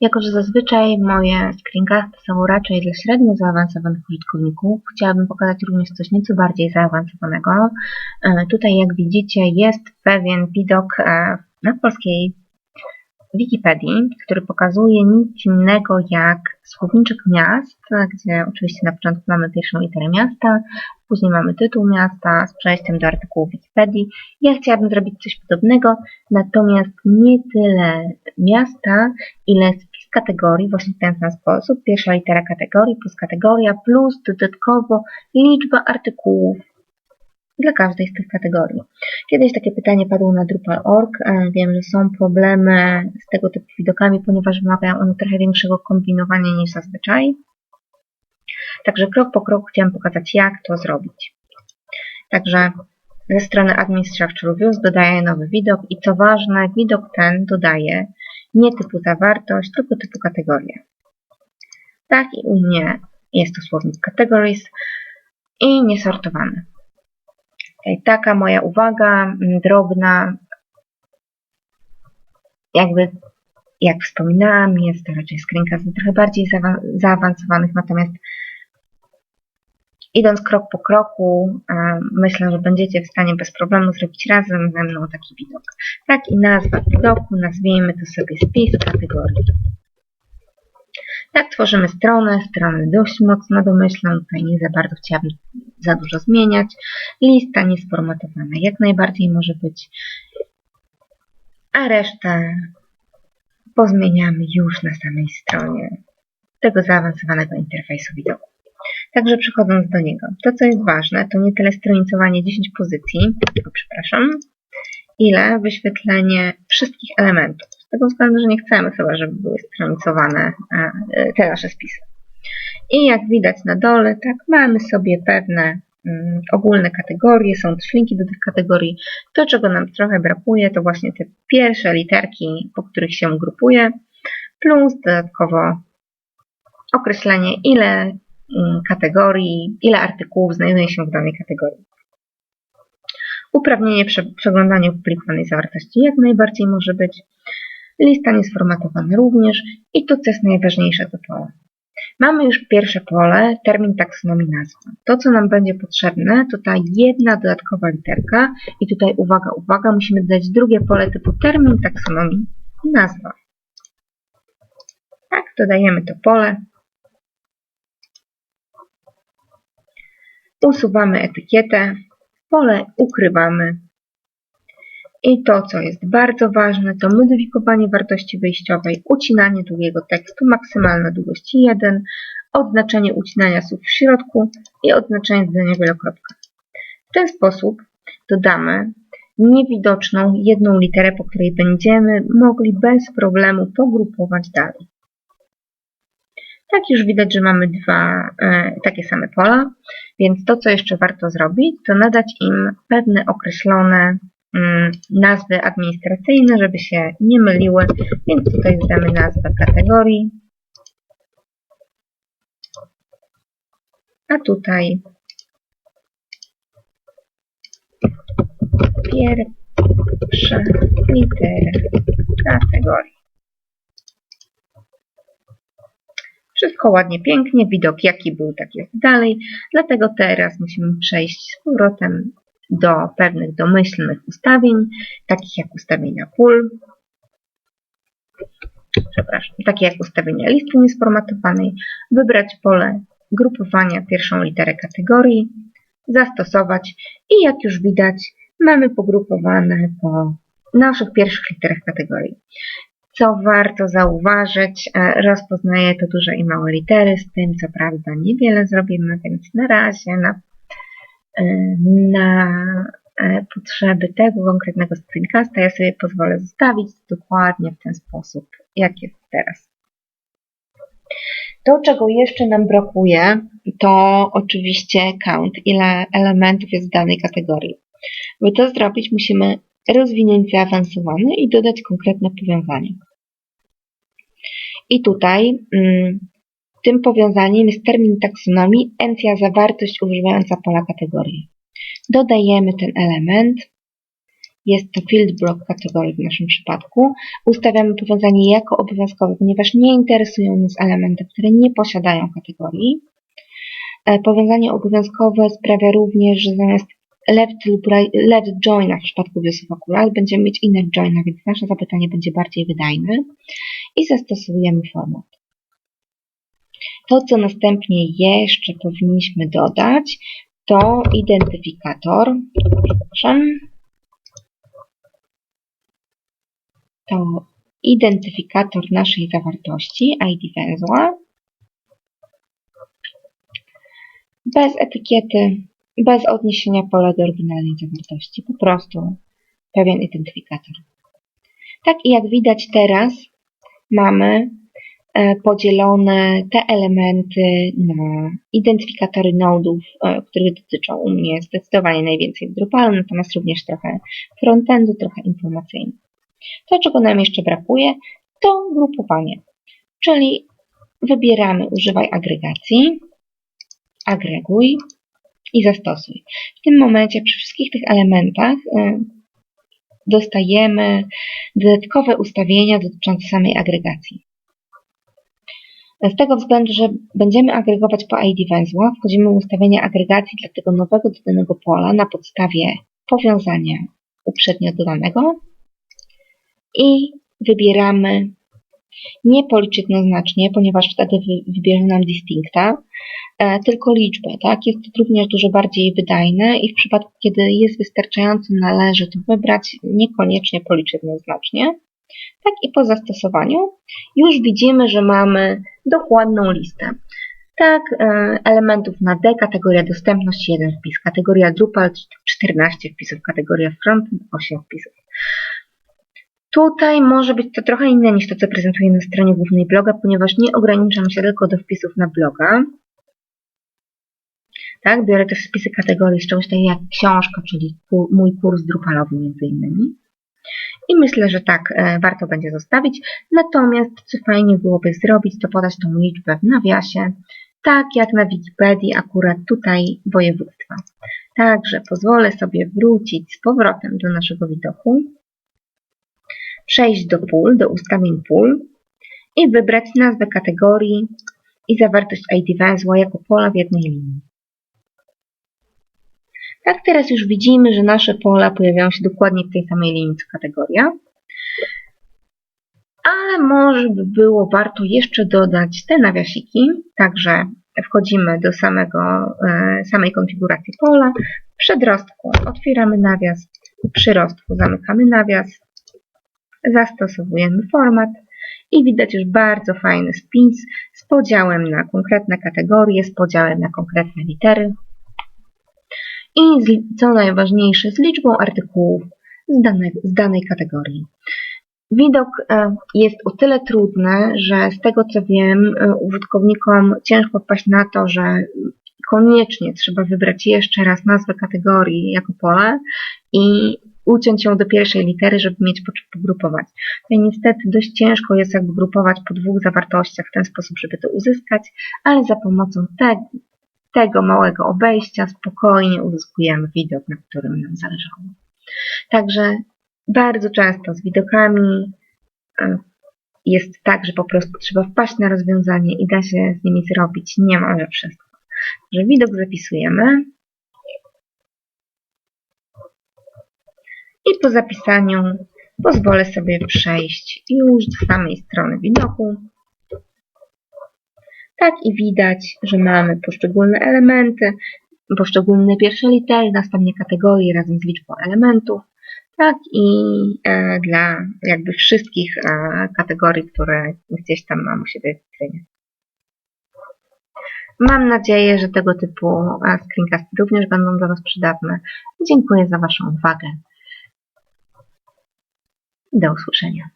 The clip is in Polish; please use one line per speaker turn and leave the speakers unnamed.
Jako, że zazwyczaj moje screencasty są raczej dla średnio zaawansowanych użytkowników, chciałabym pokazać również coś nieco bardziej zaawansowanego. E, tutaj, jak widzicie, jest pewien widok e, na polskiej Wikipedii, który pokazuje nic innego jak słowniczek miast, gdzie oczywiście na początku mamy pierwszą literę miasta, później mamy tytuł miasta z przejściem do artykułu Wikipedii. Ja chciałabym zrobić coś podobnego, natomiast nie tyle miasta, ile kategorii właśnie w ten sam sposób. Pierwsza litera kategorii plus kategoria plus dodatkowo liczba artykułów dla każdej z tych kategorii. Kiedyś takie pytanie padło na Drupal.org. E, wiem, że są problemy z tego typu widokami, ponieważ wymagają one trochę większego kombinowania niż zazwyczaj. Także krok po kroku chciałam pokazać, jak to zrobić. Także ze strony Administrator Views dodaję nowy widok i co ważne, widok ten dodaje nie typu zawartość, tylko typu kategorię. Tak i u mnie jest to słownik categories i niesortowany. Taka moja uwaga mm, drobna, jakby jak wspominałam, jest to raczej skrzynka z trochę bardziej zaawansowanych, natomiast idąc krok po kroku, myślę, że będziecie w stanie bez problemu zrobić razem ze mną taki widok. Tak i nazwa widoku, nazwijmy to sobie spis kategorii. Tak tworzymy stronę, stronę dość mocno domyślną, tutaj nie za bardzo chciałabym za dużo zmieniać. Lista niesformatowana jak najbardziej może być, a resztę pozmieniamy już na samej stronie tego zaawansowanego interfejsu widoku. Także przechodząc do niego, to co jest ważne, to nie tyle stronicowanie 10 pozycji, przepraszam, ile wyświetlenie wszystkich elementów. Z tego względu, że nie chcemy chyba, żeby były stronicowane e, te nasze spisy. I jak widać na dole, tak, mamy sobie pewne mm, ogólne kategorie, są też linki do tych kategorii. To, czego nam trochę brakuje, to właśnie te pierwsze literki, po których się grupuje, plus dodatkowo określenie, ile kategorii, ile artykułów znajduje się w danej kategorii. Uprawnienie przeglądania publikowanej zawartości jak najbardziej może być. Lista niesformatowana również i to, co jest najważniejsze, to pole. Mamy już pierwsze pole, termin taksonomii nazwa. To, co nam będzie potrzebne, to ta jedna dodatkowa literka i tutaj uwaga, uwaga, musimy dodać drugie pole typu termin taksonomii nazwa. Tak, dodajemy to pole. Usuwamy etykietę, pole ukrywamy. I to, co jest bardzo ważne, to modyfikowanie wartości wyjściowej, ucinanie długiego tekstu, maksymalna długość 1, odznaczenie ucinania słów w środku i odznaczenie dodania wielokropka. W ten sposób dodamy niewidoczną jedną literę, po której będziemy mogli bez problemu pogrupować dalej. Tak już widać, że mamy dwa e, takie same pola, więc to, co jeszcze warto zrobić, to nadać im pewne określone mm, nazwy administracyjne, żeby się nie myliły, więc tutaj dodamy nazwę kategorii, a tutaj pierwsze litery kategorii. Wszystko ładnie, pięknie, widok jaki był, tak jest dalej. Dlatego teraz musimy przejść z powrotem do pewnych domyślnych ustawień, takich jak ustawienia pól, przepraszam, takie jak ustawienia listy niesformatowanej, wybrać pole grupowania pierwszą literę kategorii, zastosować i jak już widać mamy pogrupowane po naszych pierwszych literach kategorii. Co warto zauważyć, e, rozpoznaję to duże i małe litery, z tym co prawda niewiele zrobimy, więc na razie na, e, na e, potrzeby tego konkretnego screencasta ja sobie pozwolę zostawić dokładnie w ten sposób, jak jest teraz. To, czego jeszcze nam brakuje, to oczywiście count, ile elementów jest w danej kategorii. By to zrobić, musimy rozwinąć zaawansowane i dodać konkretne powiązanie. I tutaj mm, tym powiązaniem jest termin taksonomii encja zawartość używająca pola kategorii. Dodajemy ten element jest to field block kategorii w naszym przypadku. Ustawiamy powiązanie jako obowiązkowe, ponieważ nie interesują nas elementy, które nie posiadają kategorii. E, powiązanie obowiązkowe sprawia również, że zamiast left lub right, left joina w przypadku wiosów akurat będziemy mieć inner joina, więc nasze zapytanie będzie bardziej wydajne. I zastosujemy format. To, co następnie jeszcze powinniśmy dodać, to identyfikator, przepraszam, to identyfikator naszej zawartości, ID węzła, bez etykiety, bez odniesienia pola do oryginalnej zawartości, po prostu pewien identyfikator. Tak i jak widać teraz mamy e, podzielone te elementy na identyfikatory nodów, e, które dotyczą u mnie zdecydowanie najwięcej w Drupal, natomiast również trochę frontendu, trochę informacyjny. To, czego nam jeszcze brakuje, to grupowanie, czyli wybieramy używaj agregacji, agreguj i zastosuj. W tym momencie przy wszystkich tych elementach y, dostajemy dodatkowe ustawienia dotyczące samej agregacji. Z tego względu, że będziemy agregować po ID węzła, wchodzimy w ustawienia agregacji dla tego nowego dodanego pola na podstawie powiązania uprzednio dodanego i wybieramy nie policzyć jednoznacznie, ponieważ wtedy wybierze nam distincta, e, tylko liczbę. Tak? Jest to również dużo bardziej wydajne i w przypadku, kiedy jest wystarczająco, należy to wybrać, niekoniecznie policzyć jednoznacznie. Tak i po zastosowaniu już widzimy, że mamy dokładną listę. Tak, e, elementów na D, kategoria dostępność 1 wpis, kategoria Drupal 14 wpisów, kategoria front 8 wpisów. Tutaj może być to trochę inne niż to, co prezentuję na stronie głównej bloga, ponieważ nie ograniczam się tylko do wpisów na bloga. Tak, biorę też spisy kategorii z czegoś takiego jak książka, czyli mój kurs Drupalowy między innymi. I myślę, że tak e, warto będzie zostawić. Natomiast co fajnie byłoby zrobić, to podać tą liczbę w nawiasie, tak jak na Wikipedii akurat tutaj województwa. Także pozwolę sobie wrócić z powrotem do naszego widoku przejść do pól, do ustawień pól i wybrać nazwę kategorii i zawartość ID węzła jako pola w jednej linii. Tak teraz już widzimy, że nasze pola pojawiają się dokładnie w tej samej linii co kategoria. Ale może by było warto jeszcze dodać te nawiasiki, także wchodzimy do samego, e, samej konfiguracji pola. W przedrostku otwieramy nawias, w przyrostku zamykamy nawias, zastosowujemy format i widać już bardzo fajny spis z podziałem na konkretne kategorie, z podziałem na konkretne litery i co najważniejsze z liczbą artykułów z, dane, z danej kategorii. Widok e, jest o tyle trudny, że z tego co wiem, e, użytkownikom ciężko wpaść na to, że koniecznie trzeba wybrać jeszcze raz nazwę kategorii jako pole i uciąć ją do pierwszej litery, żeby mieć po czym pogrupować. No i niestety dość ciężko jest jakby grupować po dwóch zawartościach w ten sposób, żeby to uzyskać, ale za pomocą te, tego małego obejścia spokojnie uzyskujemy widok, na którym nam zależało. Także bardzo często z widokami e, jest tak, że po prostu trzeba wpaść na rozwiązanie i da się z nimi zrobić niemalże wszystko. Że widok zapisujemy, i po zapisaniu pozwolę sobie przejść już do samej strony widoku. Tak i widać, że mamy poszczególne elementy, poszczególne pierwsze litery, następnie kategorie razem z liczbą elementów, tak i e, dla jakby wszystkich e, kategorii, które gdzieś tam mam u siebie w witrynie. Mam nadzieję, że tego typu e, screencasty również będą dla Was przydatne. Dziękuję za Waszą uwagę. Do usłyszenia.